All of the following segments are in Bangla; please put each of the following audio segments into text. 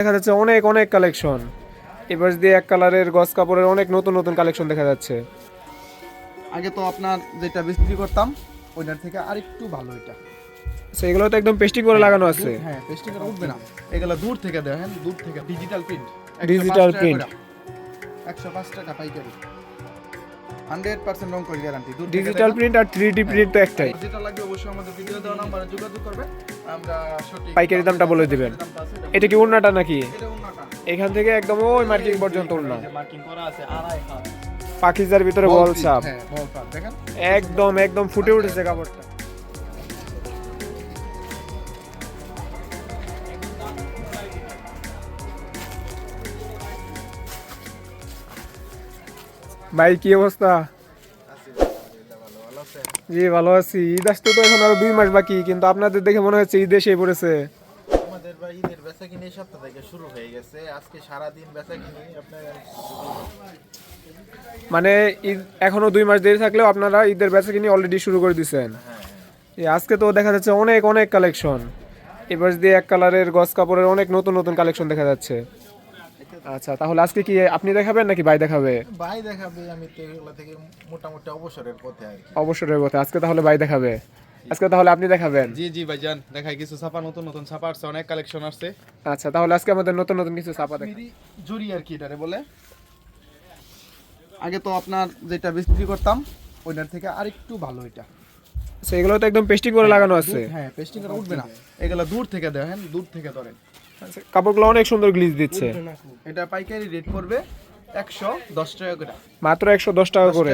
দেখা যাচ্ছে অনেক অনেক কালেকশন এবার দিয়ে এক কালারের গস কাপড়ের অনেক নতুন নতুন কালেকশন দেখা যাচ্ছে। আগে তো আপনার যেটা বিক্রি করতাম ওইটার থেকে আরেকটু ভালো এটা। So, এগুলো তো একদম পেস্টিং করে লাগানো আছে। হ্যাঁ পেস্টিং করে উঠবে না। এগুলো দূর থেকে দেখেন দূর থেকে ডিজিটাল প্রিন্ট ডিজিটাল প্রিন্ট একশো পাঁচ টাকা পাইকারি। হান্ড্রেড পার্সেন্ট রং করে গ্যারান্টি দূর ডিজিটাল প্রিন্ট আর থ্রি ডি প্রিন্ট তো একটাই। যেটা লাগবে অবশ্যই আমাদের ভিডিও দেওয়া নাম্বারে যোগাযোগ করবে আমরা সঠিক পাইকারি দামটা বলে দিবেন। এটা কি উন্নাটা নাকি? এখান থেকে একদম ওই মার্কিং পর্যন্ত উন্না। মার্কিং করা আছে আড়াই হাত। পাখিজার ভিতরে বল চাপ হ্যাঁ একদম একদম ফুটে উঠেছে কাপড়টা। ভাই কি অবস্থা? জি ভালো আছি। ঈদ আসতে তো এখন আরও দুই মাস বাকি কিন্তু আপনাদের দেখে মনে হচ্ছে ঈদ এসে পড়েছে। আমাদের বা ঈদের বেচা কিনে এই সপ্তাহ থেকে শুরু হয়ে গেছে। আজকে সারা দিন বেচা কিনে আপনার মানে ঈদ এখনও দুই মাস দেরি থাকলেও আপনারা ঈদের বেচা কিনে অলরেডি শুরু করে দিচ্ছেন এই আজকে তো দেখা যাচ্ছে অনেক অনেক কালেকশন এবার দিয়ে এক কালারের গস কাপড়ের অনেক নতুন নতুন কালেকশন দেখা যাচ্ছে। আচ্ছা তাহলে আজকে কি আপনি দেখাবেন নাকি ভাই দেখাবে? ভাই দেখাবে আমি তো এগুলো থেকে মোটামুটি অবসরের পথে আর অবসরের কথা আজকে তাহলে ভাই দেখাবে। আজকে তাহলে আপনি দেখাবেন। জি জি ভাইজান দেখাই কিছু ছাপা নতুন নতুন ছাপা আসছে অনেক কালেকশন আসছে। আচ্ছা তাহলে আজকে আমাদের নতুন নতুন কিছু দেখ জুরি আর কি এটারে বলে। আগে তো আপনার যেটা বিক্রি করতাম ওইটার থেকে আরেকটু ভালো এটা। আচ্ছা, এগুলো তো একদম পেস্টিং করে লাগানো আছে। হ্যাঁ পেস্টিং করে উঠবে না। এগুলো দূর থেকে দেখেন দূর থেকে ধরেন। আচ্ছা, কাপড়গুলো অনেক সুন্দর গ্লিজ দিচ্ছে। এটা পাইকারি রেট করবে একশো দশ টাকা করে। মাত্র একশো দশ টাকা করে।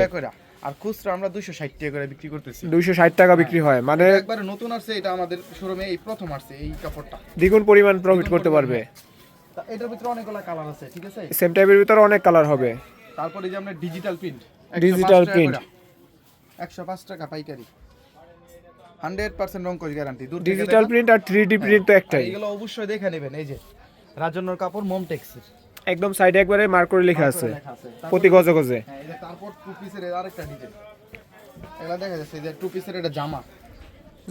আর খুচরা আমরা দুইশো ষাট টাকা করে বিক্রি করতেছি। দুইশো ষাট টাকা বিক্রি হয়। মানে একবারে নতুন আসছে এটা আমাদের শোরুমে এই প্রথম আসছে এই কাপড়টা। দ্বিগুণ পরিমাণ প্রফিট করতে পারবে। এটার ভিতরে অনেকগুলো কালার আছে ঠিক আছে? সেম টাইপের ভিতরে অনেক কালার হবে। তারপরে যে আমরা ডিজিটাল প্রিন্ট print। একশো পাঁচ টাকা পাইকারি। হান্ড্রেড পার্সেন্ট রং করে গ্যারান্টি ডিজিটাল প্রিন্ট আর থ্রি ডি প্রিন্ট তো একটাই। এগুলো অবশ্যই দেখে নেবেন এই যে রাজন্যর কাপড় মোম টেক্সের একদম সাইডে একবারে মার্ক করে লেখা আছে। প্রতি গজে গজে। হ্যাঁ তারপর টু পিসের আরেকটা ডিজাইন এগুলা দেখা যাচ্ছে যে টু পিসের এটা জামা।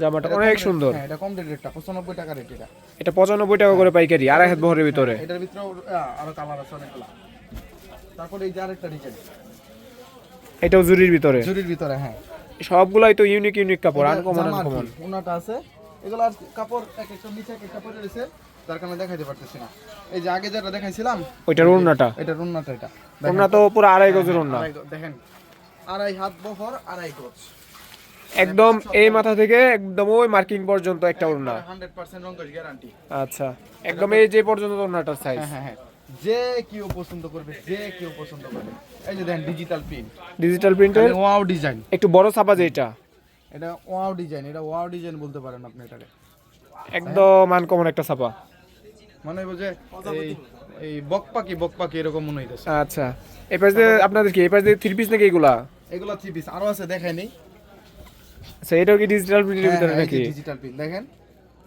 জামাটা অনেক সুন্দর। হ্যাঁ এটা কম রেটটা পঁচানব্বই টাকা রেট এটা। এটা পঁচানব্বই টাকা করে পাইকারি আড়াই হাত বহরের ভিতরে। এটার ভিতরে আরও কালার আছে অনেকগুলা তারপরে এই যে আরেকটা ডিজাইন এটাও জুরির ভিতরে। জরির ভিতরে হ্যাঁ। সবগুলাই তো ইউনিক ইউনিক কাপড় আনকমন আনকমন ওনাটা আছে। এগুলো কাপড় এক একটা নিচে এক একটা পরে রয়েছে। তার কারণে দেখাইতে পারতেছি না। এই যে আগে যেটা দেখাইছিলাম ওইটার ওড়নাটা? এটা এটা। ওড়না তো পুরো আড়াই গজের ওড়না। দেখেন। আড়াই হাত বহর আড়াই গজ। একদম এই মাথা থেকে একদম ওই মার্কিং পর্যন্ত একটা ওড়না। হান্ড্রেড পার্সেন্ট রঙ্গস গ্যারান্টি। আচ্ছা একদম এই যে পর্যন্ত ওড়নাটার সাইজ হ্যাঁ হ্যাঁ হ্যাঁ। যে কেউ পছন্দ করবে যে কেউ পছন্দ করবে। এই যে দেখেন ডিজিটাল প্রিন্ট ডিজিটাল প্রিন্টের ওয়াও ডিজাইন একটু বড় ছাপা যেটা এটা? ওয়াও ডিজাইন এটা ওয়াও ডিজাইন বলতে পারেন আপনি এটাকে। একদম আনকমন একটা ছাপা। মনে হইব যে এই এই বকপাকি বকপাকি এরকম মনে হইতেছে। আচ্ছা। এই পাশ আপনাদের কি এই পাশ থ্রি পিস নাকি এগুলা? এগুলা থ্রি পিস আরও আছে দেখাই নেই। আচ্ছা এটাও কি ডিজিটাল প্রিন্টের ভিতরে নাকি? ডিজিটাল প্রিন্ট দেখেন।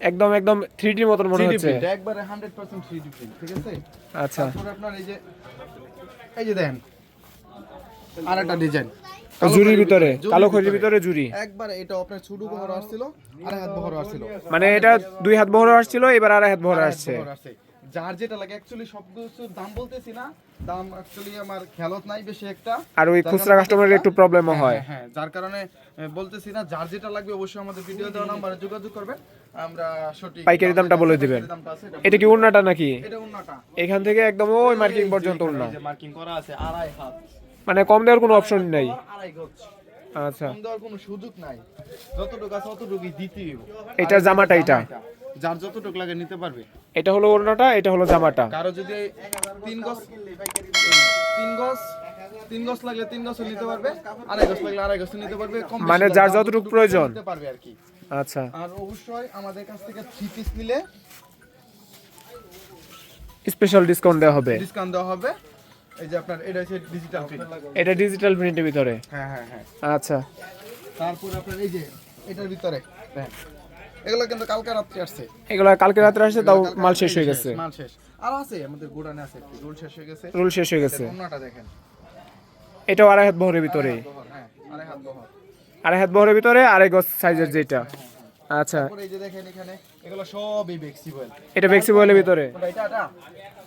একদম একদম থ্রি ডির মতন মনে 3D হচ্ছে। print, একবারে 100% 3D print, ঠিক আছে? আচ্ছা। তারপরে আপনার এই যে এই যে দেখেন আরেকটা ডিজাইন জুরির ভিতরে কালো খড়ির ভিতরে। জুরি। একবারে এটা আপনার ছোট বহর আসছিল আড়াই হাত বহর আসছিল। মানে এটা দুই হাত বহর আসছিল এবার আড়াই হাত বহর আসছে। যার যেটা লাগে অ্যাকচুয়ালি সবকিছুর দাম বলতেছি না দাম অ্যাকচুয়ালি আমার খেয়ালত নাই বেশি একটা। আর ওই খুচরা কারণে কাস্টমারের একটু প্রবলেমও হ্যাঁ, হয়। হ্যাঁ, যার কারণে বলতেছি না যার যেটা লাগবে অবশ্যই আমাদের ভিডিও দেওয়া নাম্বারে যোগাযোগ করবেন। আমরা সঠিক পাইকারি দামটা বলে দিবেন। এটা কি ওড়নাটা নাকি? এটা উন্নাটা। এখান থেকে একদম ওই মার্কিং পর্যন্ত ওড়না মার্কিং করা আছে আড়াই হাত। মানে কম দেওয়ার কোনো অপশন নাই। আচ্ছা। কম দেওয়ার কোনো সুযোগ নাই। যতটুকু আছে অতটুকুই দিতে এটা জামাটা এটা। যার যতটুকু লাগে নিতে পারবে। এটা হলো ওড়নাটা এটা হলো জামাটা। কারও যদি তিন গজ তিন গজ তিন গজ লাগলে তিন গজ নিতে পারবে আড়াই গজ লাগলে আড়াই গজ নিতে পারবে কম মানে যার যতটুকু যতটুকু প্রয়োজন। নিতে পারবে আর কি। আচ্ছা। আর অবশ্যই আমাদের কাছ থেকে থ্রি পিস নিলে স্পেশাল ডিসকাউন্ট দেওয়া হবে। ডিসকাউন্ট দেওয়া হবে। এই যে আপনার এটা হচ্ছে ডিজিটাল প্রিন্ট এটা ডিজিটাল প্রিন্টের ভিতরে? হ্যাঁ হ্যাঁ হ্যাঁ। আচ্ছা। তারপর আপনার এই যে এটার ভিতরে দেখেন। এগুলো কিন্তু কালকে রাত্রে আসছে। এগুলো কালকে রাত্রে আসছে তাও মাল শেষ হয়ে গেছে। মাল শেষ। আর আছে আমাদের গোডানে আছে রোল শেষ হয়ে গেছে। রোল শেষ হয়ে গেছে। অন্যটা দেখেন। এটাও আড়াই হাত বহরের ভিতরে? হ্যাঁ আড়াই হাত বহর। আড়াই হাত বহরের ভিতরে আড়াই গজ সাইজের যেটা। আচ্ছা। এই যে দেখেন এখানে এগুলো সবই এটা ফ্লেক্সিবলের ভিতরে?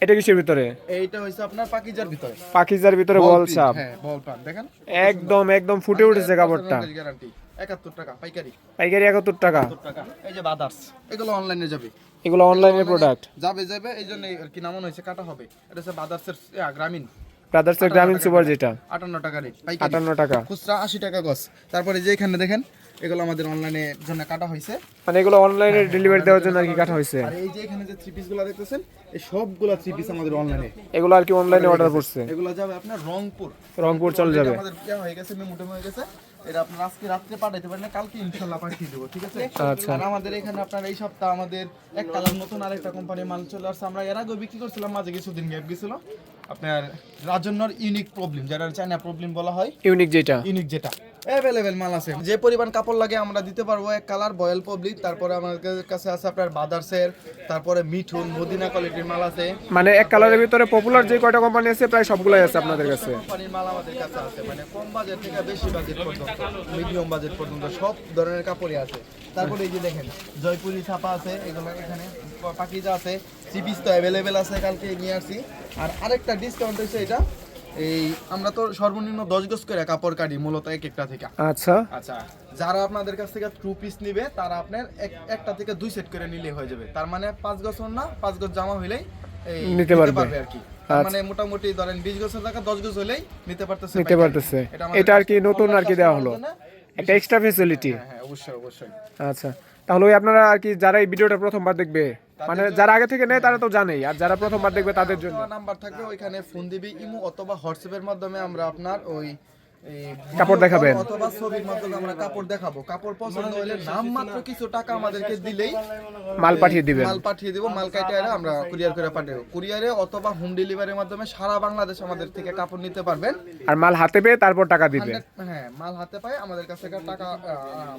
এটা কিসের ভিতরে? এইটা হইছে আপনার পাকিজার ভিতরে। পাকিজার ভিতরে বল চাপ। হ্যাঁ বল পান দেখেন। একদম একদম ফুটে উঠেছে কাপড়টা। গ্যারান্টি 71 টাকা পাইকারি। পাইকারি একাত্তর টাকা। 70 টাকা। এই যে বাদার্স এগুলো অনলাইনে যাবে। এগুলো অনলাইনের প্রোডাক্ট যাবে যাবে এই জন্য আর কি নামন হয়েছে কাটা হবে। এটা হচ্ছে বাদার্সের গ্রামীণ ব্রাদার্সের গ্রামীণ সুপার যেটা। আটান্ন টাকা রেট পাইকারি। আটান্ন টাকা। খুচরা আশি টাকা গছ তারপরে যে এখানে দেখেন এগুলো আমাদের অনলাইনে জন্য কাটা হয়েছে। মানে এগুলো অনলাইনে ডেলিভারি দেওয়ার জন্য আর কি কাটা হয়েছে। আর এই যে এখানে যে থ্রি পিসগুলো দেখতেছেন এই সবগুলা থ্রি পিস আমাদের অনলাইনে এগুলো আর কি অনলাইনে অর্ডার করছে। এগুলো যাবে আপনার রংপুর। রংপুর চলে যাবে। আমাদের হয়ে গেছে হয়ে গেছে। এটা আপনার আজকে রাত্রে পাঠাইতে পারেন কালকে ইনশাল্লাহ পাঠিয়ে দেবো ঠিক আছে? আচ্ছা। আর আমাদের এখানে আপনার এই সপ্তাহ আমাদের এক কালার নতুন আরেকটা কোম্পানির মাল চলে আসছে। আমরা এর আগেও বিক্রি করছিলাম মাঝে কিছুদিন গ্যাপ গেছিল। আপনার রাজন্যর ইউনিক প্রবলেম যেটা চায়না প্রবলেম বলা হয় ইউনিক যেটা। ইউনিক যেটা। অ্যাভেলেবেল মাল আছে। যে পরিমাণ কাপড় লাগে আমরা দিতে পারব এক কালার বয়েল পাবলিক তারপরে আমাদের কাছে আছে আপনার বাদার্সের তারপরে মিঠুন মদিনা কোয়ালিটির মাল আছে। মানে এক কালারের ভিতরে পপুলার যে কয়টা কোম্পানি আছে প্রায় সবগুলাই আছে আপনাদের কাছে। কোম্পানির মাল আমাদের কাছে আছে মানে কম বাজেট থেকে বেশি বাজেট পর্যন্ত মিডিয়াম বাজেট পর্যন্ত সব ধরনের কাপড়ই আছে। তারপরে এই যে দেখেন জয়পুরি ছাপা আছে এগুলো এখানে পাকিজা আছে সিপিস তো অ্যাভেলেবেল আছে কালকে নিয়ে আসছি। আর আরেকটা ডিসকাউন্ট হয়েছে এটা এই আমরা তো সর্বনিম্ন দশ গজ করে কাপড় কাটি মূলত এক একটা থেকে। আচ্ছা। আচ্ছা যারা আপনাদের কাছ থেকে টু পিস নিবে তারা আপনার একটা থেকে দুই সেট করে নিলে হয়ে যাবে। তার মানে পাঁচ গজ না পাঁচ গজ জামা হইলেই নিতে পারবে। আর কি তার মানে মোটামুটি ধরেন বিশ গজের টাকা দশ গজ হলেই নিতে পারতেছে নিতে পারতেছে। এটা আর কি নতুন আর কি দেওয়া হলো। একটা এক্সট্রা ফেসিলিটি হ্যাঁ হ্যাঁ অবশ্যই অবশ্যই। আচ্ছা। তাহলে ওই আপনারা আর কি যারা এই ভিডিওটা প্রথমবার দেখবে মানে যারা আগে থেকে নেয় তারা তো জানেই আর যারা প্রথমবার দেখবে তাদের জন্য। নাম্বার থাকবে ওইখানে ফোন দিবি ইমো অথবা হোয়াটসঅ্যাপের মাধ্যমে আমরা আপনার ওই কাপড় দেখাবেন। অথবা ছবির মাধ্যমে আমরা কাপড় দেখাবো। কাপড় পছন্দ হলে নাম মাত্র কিছু টাকা আমাদেরকে দিলেই মাল পাঠিয়ে দিবেন। মাল পাঠিয়ে দিব মাল কাটে এনে আমরা কুরিয়ার করে পাঠিয়ে কুরিয়ারে অথবা হোম ডেলিভারির মাধ্যমে সারা বাংলাদেশ আমাদের থেকে কাপড় নিতে পারবেন। আর মাল হাতে পেয়ে তারপর টাকা দিবে। 100 হ্যাঁ মাল হাতে পায় আমাদের কাছ থেকে টাকা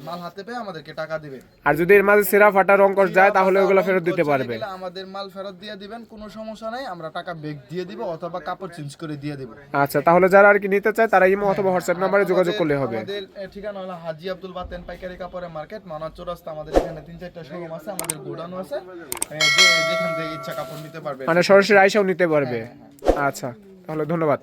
মাল হাতে পেয়ে আমাদেরকে টাকা দিবে। আর যদি এর মাঝে সেরা ফাটা রং কষ যায় তাহলে ওগুলো ফেরত দিতে পারবে। আমাদের মাল ফেরত দিয়ে দিবেন কোনো সমস্যা নাই আমরা টাকা বেগ দিয়ে দিব অথবা কাপড় চেঞ্জ করে দিয়ে দিব। আচ্ছা তাহলে যারা আর কি নিতে চায় তারা ইমো অথবা হোয়াটসঅ্যাপ নাম্বারে যোগাযোগ করলে হবে। আমাদের ঠিকানা হলো হাজি আব্দুল বাতেন পাইকারি কাপড়ের মার্কেট মানাচর রাস্তা আমাদের এখানে তিন চারটা শোরুম আছে আমাদের গোডাউন আছে। যেখান থেকে ইচ্ছা কাপড় নিতে পারবে। মানে সরাসরি আইসাও নিতে পারবে। আচ্ছা তাহলে ধন্যবাদ।